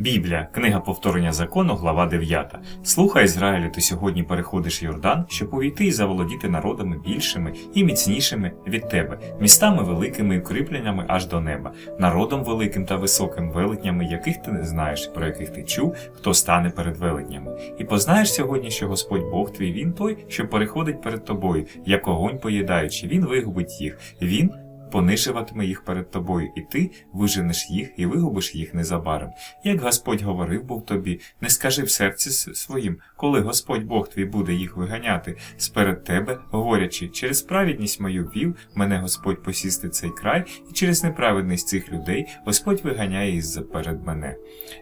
Біблія, книга повторення закону, глава 9. Слухай, Ізраїлю, ти сьогодні переходиш Йордан, щоб увійти і заволодіти народами більшими і міцнішими від тебе, містами великими і укріпленнями аж до неба, народом великим та високим велетнями, яких ти не знаєш, про яких ти чув, хто стане перед велетнями. І познаєш сьогодні, що Господь Бог твій він той, що переходить перед тобою, як огонь поїдаючи, він вигубить їх, він понишуватиме їх перед тобою, і ти виженеш їх і вигубиш їх незабаром. Як Господь говорив був тобі, не скажи в серці своїм, коли Господь Бог твій буде їх виганяти сперед тебе, говорячи, через праведність мою вів мене Господь посісти цей край, і через неправедність цих людей Господь виганяє із перед мене.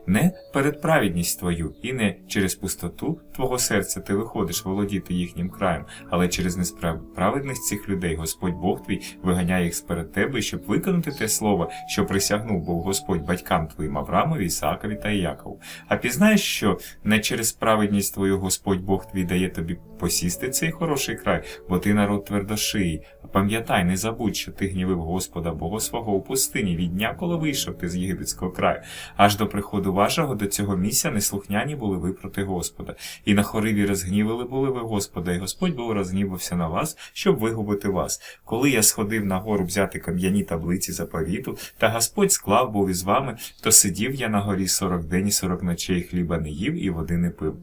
Не перед праведність твою, і не через пустоту твого серця ти виходиш володіти їхнім краєм, але через несправедність цих людей Господь Бог твій виганяє їх сперед тебе, щоб виконати те слово, що присягнув був Господь батькам твоїм Авраамові, Ісаакові та Іякову. А пізнаєш, що не через праведність твою Господь Бог твій дає тобі посісти цей хороший край, бо ти народ твердошиї. Пам'ятай, не забудь, що ти гнівив Господа Бога свого у пустині від дня, коли вийшов ти з єгипетського краю. Аж до приходу вашого до цього місця неслухняні були ви проти Господа. І на хориві розгнівали були ви Господа, і Господь був розгнівався на вас, щоб вигубити вас. Коли я сходив на гору взяти кам'яні таблиці заповіту, та Господь склав був із вами, то сидів я на горі сорок день і сорок ночей, хліба не їв і води не пив.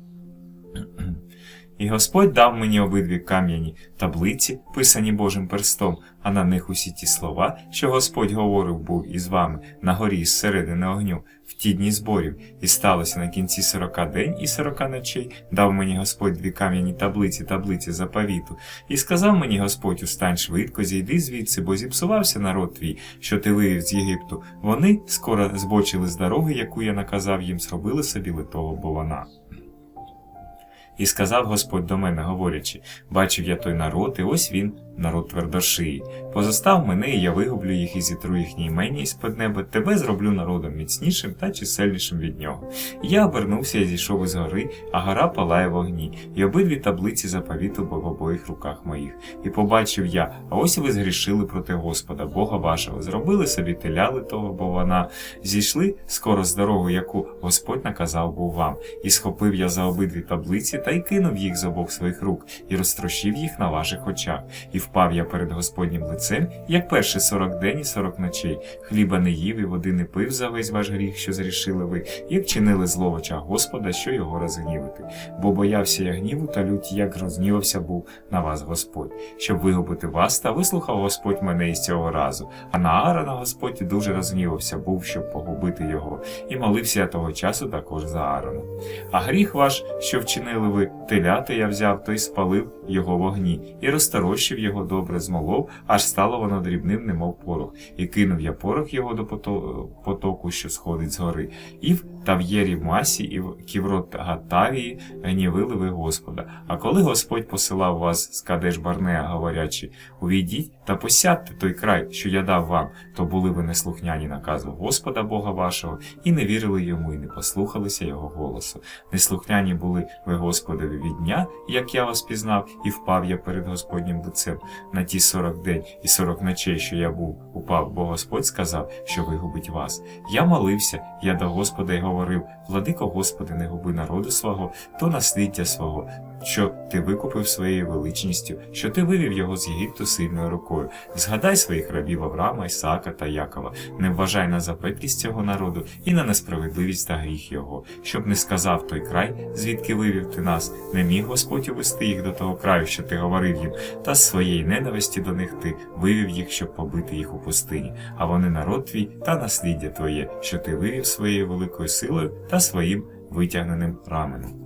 І Господь дав мені обидві кам'яні таблиці, писані Божим перстом, а на них усі ті слова, що Господь говорив був із вами на горі з середини огню, в ті дні зборів, і сталося на кінці сорока день і сорока ночей, дав мені Господь дві кам'яні таблиці, таблиці заповіту, і сказав мені Господь, устань швидко, зійди звідси, бо зіпсувався народ твій, що ти вивів з Єгипту. Вони скоро збочили з дороги, яку я наказав їм, зробили собі литого бована. І сказав Господь до мене, говорячи, бачив я той народ, і ось він, народ твердошиї. Позостав мене, і я вигублю їх і зітру їхні імені із під неба, тебе зроблю народом міцнішим та чисельнішим від нього. І я обернувся і зійшов із гори, а гора палає в огні, і обидві таблиці заповіту в обоїх руках моїх. І побачив я, а ось ви згрішили проти Господа, Бога вашого, зробили собі теля того, бо вона зійшли скоро з дороги, яку Господь наказав був вам, і схопив я за обидві таблиці та й кинув їх з обох своїх рук, і розтрощив їх на ваших очах. І впав я перед Господнім лицем, як перші сорок день і сорок ночей. Хліба не їв і води не пив за весь ваш гріх, що зрішили ви, як чинили зло в очах Господа, що його розгнівити. Бо боявся я гніву та люті, як розгнівався був на вас Господь, щоб вигубити вас, та вислухав Господь мене із цього разу. А на Аарона Господь дуже розгнівався був, щоб погубити його, і молився я того часу також за Аарона. А гріх ваш, що вчинили ви, теляти я взяв, то й спалив його в огні, і розторощив його добре змолов, аж стало воно дрібним, немов порох, і кинув я порох його до пото- потоку, що сходить з гори, і в Тав'єрі масі, і в Ківрот Гатавії гнівили ви Господа. А коли Господь посилав вас з Кадеш Барнеа, говорячи, увійдіть та посядьте той край, що я дав вам, то були ви неслухняні наказу Господа Бога вашого, і не вірили йому, і не послухалися його голосу. Неслухняні були ви Господові від дня, як я вас пізнав, і впав я перед Господнім лицем на ті сорок день і сорок ночей, що я був, упав, бо Господь сказав, що вигубить вас. Я молився, я до Господа й говорив: Владико Господи, не губи народу свого, то насліддя свого, що ти викупив своєю величністю, що ти вивів його з Єгипту сильною рукою. Згадай своїх рабів Авраама, Ісаака та Якова, не вважай на запеклість цього народу і на несправедливість та гріх його, щоб не сказав той край, звідки вивів ти нас, не міг Господь увести їх до того краю, що ти говорив їм, та з своєї ненависті до них ти вивів їх, щоб побити їх у пустині, а вони народ твій та насліддя твоє, що ти вивів своєю великою силою та своїм витягненим раменем.